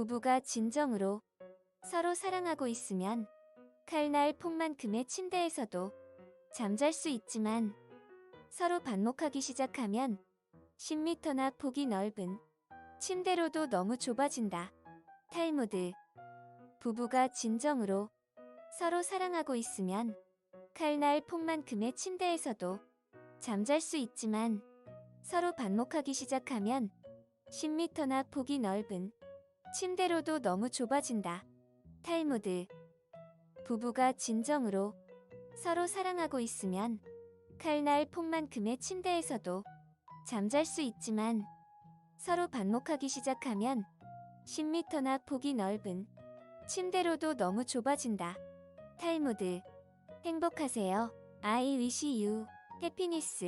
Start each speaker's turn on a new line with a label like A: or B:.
A: 부부가 진정으로 서로 사랑하고 있으면 칼날 폭만큼의 침대에서도 잠잘 수 있지만 서로 반목하기 시작하면 10m나 폭이 넓은 침대로도 너무 좁아진다. 탈무드 부부가 진정으로 서로 사랑하고 있으면 칼날 폭만큼의 침대에서도 잠잘 수 있지만 서로 반목하기 시작하면 10m나 폭이 넓은 침대로도 너무 좁아진다. 탈무드 부부가 진정으로 서로 사랑하고 있으면 칼날 폭만큼의 침대에서도 잠잘 수 있지만 서로 반목하기 시작하면 10m나 폭이 넓은 침대로도 너무 좁아진다. 탈무드 행복하세요. I wish you happiness.